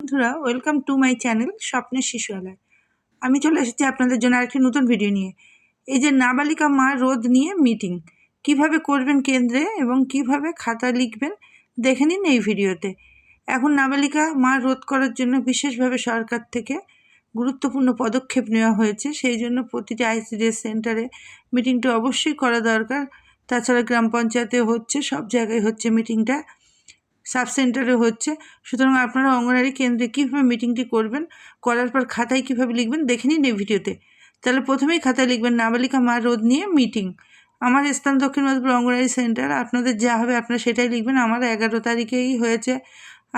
বন্ধুরা welcome to my channel স্বপ্নের শিশুয়ালয়। আমি চলে এসেছি আপনাদের জন্য আরেকটি নতুন ভিডিও নিয়ে। এই যে নাবালিকা মা রোদ নিয়ে মিটিং কীভাবে করবেন কেন্দ্রে এবং কীভাবে খাতা লিখবেন, দেখে নিন এই ভিডিওতে এখন নাবালিকা মা রোধ করার জন্য বিশেষভাবে সরকার থেকে গুরুত্বপূর্ণ পদক্ষেপ নেওয়া হয়েছে। সেই জন্য প্রতিটি আইসিডিএস সেন্টারে মিটিংটা অবশ্যই করা দরকার। তাছাড়া গ্রাম পঞ্চায়েতে হচ্ছে, সব জায়গায় হচ্ছে মিটিংটা সাব সেন্টারে হচ্ছে। সুতরাং আপনারা অঙ্গনারী কেন্দ্রে কীভাবে মিটিংটি করবেন, করার পর খাতায় কীভাবে লিখবেন দেখে নিন এই ভিডিওতে। তাহলে প্রথমেই খাতায় লিখবেন নাবালিকা মা রোদ নিয়ে মিটিং। আমার স্থান দক্ষিণ মাধবপুর অঙ্গনারী সেন্টার, আপনাদের যা হবে আপনারা সেটাই লিখবেন। আমার এগারো তারিখেই হয়েছে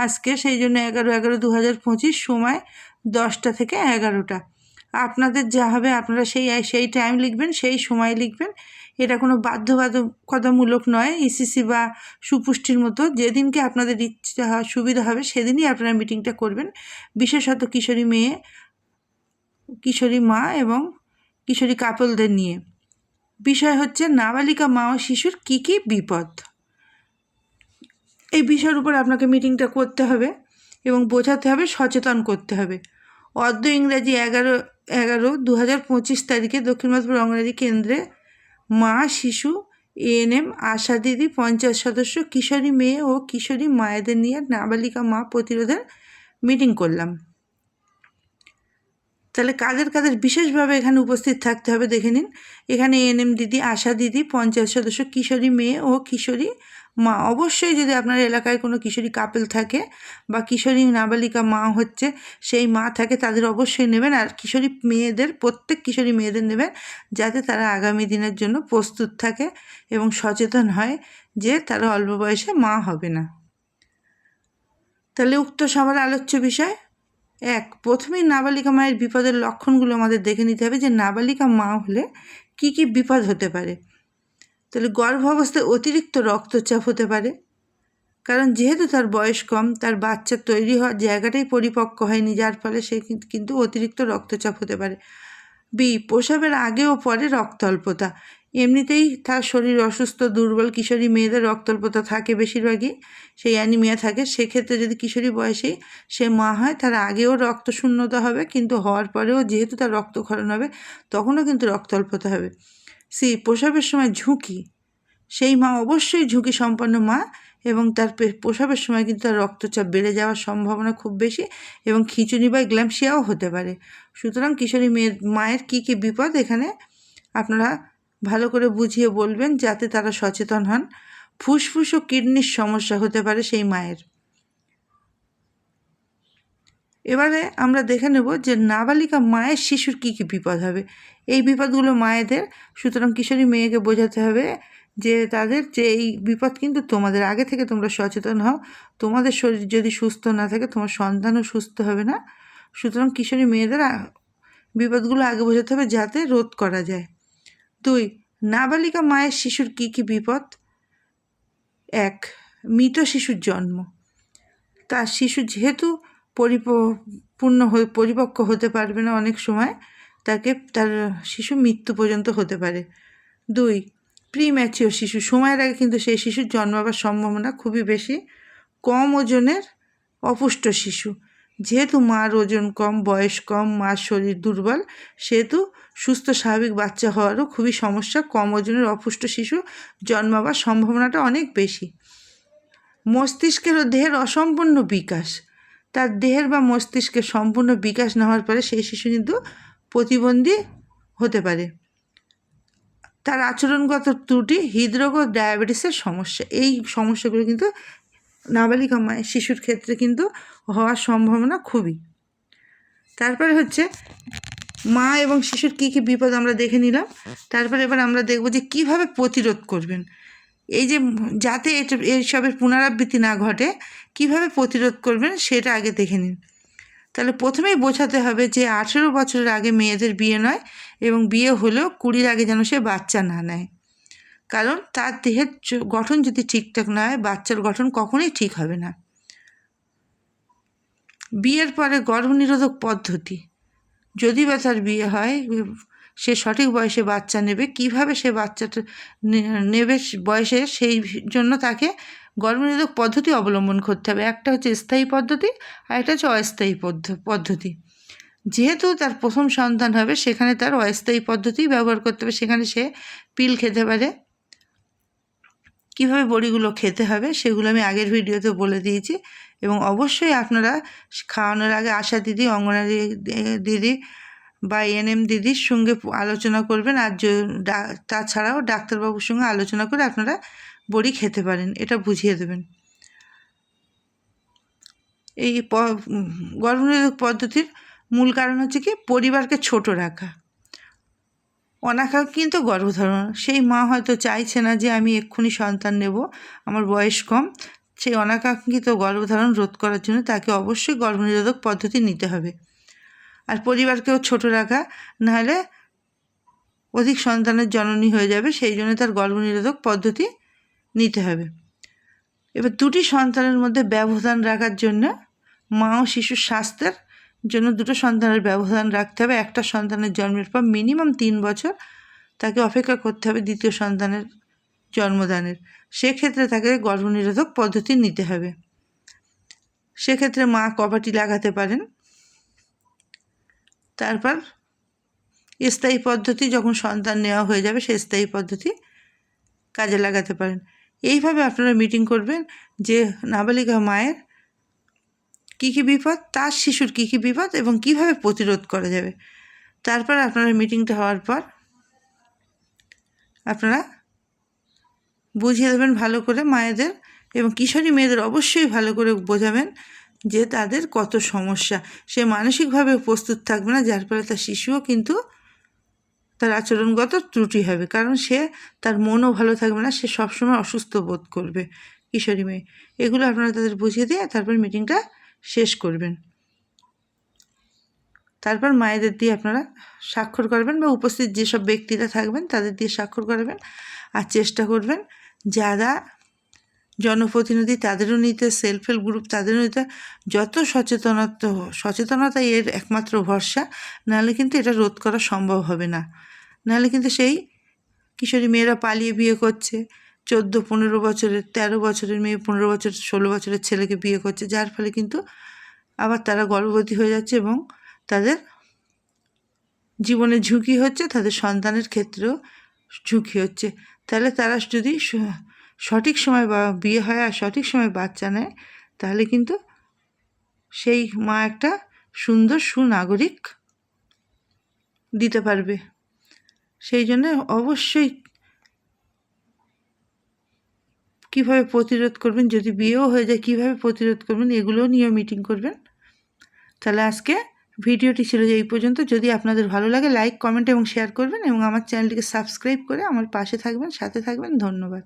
আজকে, সেই জন্য এগারো এগারো দু হাজার পঁচিশ সময় দশটা থেকে এগারোটা। আপনাদের যা হবে আপনারা সেই সেই টাইম লিখবেন, সেই সময় লিখবেন। এটা কোনো বাধ্যবাধকতামূলক নয়। ইসিসি বা সুপুষ্টির মতো যেদিনকে আপনাদের ইচ্ছা, সুবিধা হবে সেদিনই আপনারা মিটিংটা করবেন। বিশেষত কিশোরী মেয়ে, কিশোরী মা এবং কিশোরী কাপলদের নিয়ে। বিষয় হচ্ছে নাবালিকা মা ও শিশুর কী কী বিপদ? এই বিষয়ের উপর আপনাকে মিটিংটা করতে হবে এবং বোঝাতে হবে, সচেতন করতে হবে। অর্ধ ইংরাজি এগারো এগারো দু হাজার পঁচিশ তারিখে দক্ষিণ মাধপুর অঙ্গনারী কেন্দ্রে মা, শিশু এএনএম আশা দিদি, পঞ্চায়েত সদস্য, কিশোরী মেয়ে ও কিশোরী মায়েদের নিয়ে নাবালিকা মা প্রতিরোধের মিটিং করলাম। তাহলে কাদের কাদের বিশেষভাবে এখানে উপস্থিত থাকতে হবে দেখে নিন। এখানে এএনএম দিদি, আশা দিদি, পঞ্চায়েত সদস্য, কিশোরী মেয়ে ও কিশোরী মা, অবশ্যই যদি আপনার এলাকায় কোনো কিশোরী কাপেল থাকে বা কিশোরী নাবালিকা মা হচ্ছে, সেই মা থাকে তাদের অবশ্যই নেবেন আর কিশোরী মেয়েদের, প্রত্যেক কিশোরী মেয়েদের নেবেন যাতে তারা আগামী দিনের জন্য প্রস্তুত থাকে এবং সচেতন হয় যে তারা অল্প বয়সে মা হবে না। তাহলে উক্ত সবার আলোচ্য বিষয়, এক প্রথমেই নাবালিকা মায়ের বিপদের লক্ষণগুলো আমাদের দেখে নিতে হবে যে নাবালিকা মা হলে কি কি বিপদ হতে পারে। তাহলে গর্ভাবস্থায় অতিরিক্ত রক্তচাপ হতে পারে। কারণ যেহেতু তার বয়স কম, তার বাচ্চা তৈরি হওয়ার জায়গাটাই পরিপক্ক হয়নি, যার ফলে সে কিন্তু অতিরিক্ত রক্তচাপ হতে পারে। বি, প্রসবের আগে ও পরে রক্ত অল্পতা এমনিতেই তার শরীর অসুস্থ, দুর্বল, কিশোরী মেয়েদের রক্তল্পতা থাকে বেশিরভাগই, সেই অ্যানিমিয়া থাকে। সেক্ষেত্রে যদি কিশোরী বয়সেই সে মা হয়, তার আগেও রক্ত শূন্যতা হবে, কিন্তু হওয়ার পরেও যেহেতু তার রক্তক্ষরণ হবে, তখনও কিন্তু রক্ত রক্তল্পতা হবে। সি প্রসবের সময় ঝুঁকি। সেই মা অবশ্যই ঝুঁকি সম্পন্ন মা এবং তার প্রসবের সময় কিন্তু তার রক্তচাপ বেড়ে যাওয়ার সম্ভাবনা খুব বেশি এবং খিচুড়ি বা গ্ল্যামশিয়াও হতে পারে। সুতরাং কিশোরী মেয়ের, মায়ের কী কী বিপদ এখানে আপনারা ভালো করে বুঝিয়ে বলবেন যাতে তারা সচেতন হন। ফুসফুস ও কিডনির সমস্যা হতে পারে সেই মায়ের। এবারে আমরা দেখে নেব যে নাবালিকা মায়ের শিশুর কী কী বিপদ হবে। এই বিপদগুলো মায়েদের, সুতরাং কিশোরী মেয়েকে বোঝাতে হবে যে তাদের যে এই বিপদ কিন্তু তোমাদের আগে থেকে তোমরা সচেতন হও। তোমাদের শরীর যদি সুস্থ না থাকে, তোমার সন্তানও সুস্থ হবে না। সুতরাং কিশোরী মেয়েদের বিপদগুলো আগে বোঝাতে হবে যাতে রোধ করা যায়। দুই, নাবালিকা মায়ের শিশুর কী কী বিপদ? এক, মৃত শিশুর জন্ম। তার শিশু যেহেতু পরিপূর্ণ পরিপক্ক হতে পারবে না অনেক সময়। তাকে, তার শিশু মৃত্যু পর্যন্ত হতে পারে। দুই প্রি ম্যাচিওর শিশু। সময়ের আগে কিন্তু সেই শিশুর জন্মাবার সম্ভাবনা খুবই বেশি। কম ওজনের অপুষ্ট শিশু। যেহেতু মার ওজন কম, বয়স কম, মার শরীর দুর্বল, সেহেতু সুস্থ, স্বাভাবিক বাচ্চা হওয়ারও খুবই সমস্যা। কম ওজনের অপুষ্ট শিশু জন্মাবার সম্ভাবনাটা অনেক বেশি। মস্তিষ্কের ও দেহের অসম্পূর্ণ বিকাশ। তার দেহের বা মস্তিষ্কের সম্পূর্ণ বিকাশ না হওয়ার পরে সেই শিশু কিন্তু প্রতিবন্ধী হতে পারে। তার আচরণগত ত্রুটি, হৃদরোগ ও ডায়াবেটিসের সমস্যা, এই সমস্যাগুলো কিন্তু নাবালিকা মায়ের শিশুর ক্ষেত্রে কিন্তু হওয়ার সম্ভাবনা খুবই। তারপরে হচ্ছে মা এবং শিশুর কী কী বিপদ আমরা দেখে নিলাম। তারপরে এবার আমরা দেখব যে কীভাবে প্রতিরোধ করবেন। এই যে যাতে এটা এইসবের পুনরাবৃত্তি না ঘটে, কীভাবে প্রতিরোধ করবেন সেটা আগে দেখে নিন। তাহলে প্রথমেই বোঝাতে হবে যে আঠেরো বছরের আগে মেয়েদের বিয়ে নয় এবং বিয়ে হলেও কুড়ির আগে যেন সে বাচ্চা না নেয়। কারণ তার দেহের গঠন যদি ঠিকঠাক না হয়, বাচ্চার গঠন কখনোই ঠিক হবে না। বিয়ের পরে গর্ভনিরোধক পদ্ধতি। যদি বা তার বিয়ে হয় সে সঠিক বয়সে বাচ্চা নেবে, কীভাবে সে বাচ্চাটা নেবে বয়সে সেই জন্য তাকে গর্ভনিরোধক পদ্ধতি অবলম্বন করতে হবে। একটা হচ্ছে স্থায়ী পদ্ধতি আর একটা হচ্ছে অস্থায়ী পদ্ধ- পদ্ধতি। যেহেতু তার প্রথম সন্তান হবে, সেখানে তার অস্থায়ী পদ্ধতি ব্যবহার করতে হবে। সেখানে সে পিল খেতে পারে। কীভাবে বড়িগুলো খেতে হবে, সেগুলো আমি আগের ভিডিওতে বলে দিয়েছি এবং অবশ্যই আপনারা খাওয়ানোর আগে আশা দিদি, অঙ্গনারী দিদি বা এনএম দিদির সঙ্গে আলোচনা করবেন আর তাছাড়াও ডাক্তারবাবুর সঙ্গে আলোচনা করে আপনারা বড়ি খেতে পারেন, এটা বুঝিয়ে দেবেন। এই গর্ভনিরোধক পদ্ধতির মূল কারণ হচ্ছে কি, পরিবারকে ছোট রাখা। অনাকাঙ্ক্ষিত গর্ভধারণ। সেই মা হয়তো চাইছে না যে আমি এক্ষুনি সন্তান নেব, আমার বয়স কম। সেই অনাকাঙ্ক্ষিত গর্ভধারণ রোধ করার জন্য তাকে অবশ্যই গর্ভনিরোধক পদ্ধতি নিতে হবে। আর পরিবারকেও ছোট রাখা, নাহলে অধিক সন্তানের জননী হয়ে যাবে, সেই জন্য তার গর্ভনিরোধক পদ্ধতি নিতে হবে। এবার দুটি সন্তানের মধ্যে ব্যবধান রাখার জন্য মা ও শিশুর স্বাস্থ্যের জন্য দুটো সন্তানের ব্যবধান রাখতে হবে। একটা সন্তানের জন্মের পর মিনিমাম তিন বছর তাকে অপেক্ষা করতে হবে দ্বিতীয় সন্তানের জন্মদানের। সেক্ষেত্রে তাকে গর্ভনিরোধক পদ্ধতি নিতে হবে। সেক্ষেত্রে মা কপাটি লাগাতে পারেন। তারপর স্থায়ী পদ্ধতি যখন সন্তান নেওয়া হয়ে যাবে, সেই স্থায়ী পদ্ধতি কাজে লাগাতে পারেন। এইভাবে আপনারা মিটিং করবেন যে নাবালিকা মায়ের কী কী বিপদ, তার শিশুর কী কী বিপদ এবং কীভাবে প্রতিরোধ করা যাবে। তারপর আপনারা মিটিংটা হওয়ার পর আপনারা বুঝিয়ে দেবেন ভালো করে মায়েদের এবং কিশোরী মেয়েদের অবশ্যই ভালো করে বোঝাবেন যে তাদের কত সমস্যা। সে মানসিকভাবে প্রস্তুত থাকবে না, যার ফলে তার শিশুও কিন্তু তার আচরণগত ত্রুটি হবে। কারণ সে তার মনও ভালো থাকবে না, সে সবসময় অসুস্থ বোধ করবে। কিশোরী মেয়ে, এগুলো আপনারা তাদের বুঝিয়ে দিয়ে তারপর মিটিংটা শেষ করবেন। তারপর মায়েদের দিয়ে আপনারা স্বাক্ষর করবেন বা উপস্থিত যেসব ব্যক্তিরা থাকবেন তাদের দিয়ে স্বাক্ষর করবেন আর চেষ্টা করবেন যারা জনপ্রতিনিধি তাদেরও নিতে সেলফ হেল্প গ্রুপ তাদেরও নিতে, যত সচেতনতা সচেতনতা এর একমাত্র ভরসা, নাহলে কিন্তু এটা রোধ করা সম্ভব হবে না। নাহলে কিন্তু সেই কিশোরী মেয়েরা পালিয়ে বিয়ে করছে, চোদ্দ, পনেরো বছরের, তেরো বছরের মেয়ে, পনেরো বছর, ষোলো বছরের ছেলেকে বিয়ে করছে, যার ফলে কিন্তু আবার তারা গর্ভবতী হয়ে যাচ্ছে এবং তাদের জীবনে ঝুঁকি হচ্ছে, তাদের সন্তানের ক্ষেত্রেও ঝুঁকি হচ্ছে। তাহলে তারা যদি সঠিক সময় বা বিয়ে হয় আর সঠিক সময় বাচ্চা নেয়, তাহলে কিন্তু সেই মা একটা সুন্দর সুনাগরিক দিতে পারবে। সেই জন্য অবশ্যই কীভাবে প্রতিরোধ করবেন, যদি বিয়েও হয়ে যায় কীভাবে প্রতিরোধ করবেন, এগুলোও নিয়েও মিটিং করবেন। তাহলে আজকে ভিডিওটি ছিল যে এই পর্যন্ত। যদি আপনাদের ভালো লাগে, লাইক, কমেন্ট এবং শেয়ার করবেন এবং আমার চ্যানেলটিকে সাবস্ক্রাইব করে আমার পাশে থাকবেন, সাথে থাকবেন। ধন্যবাদ।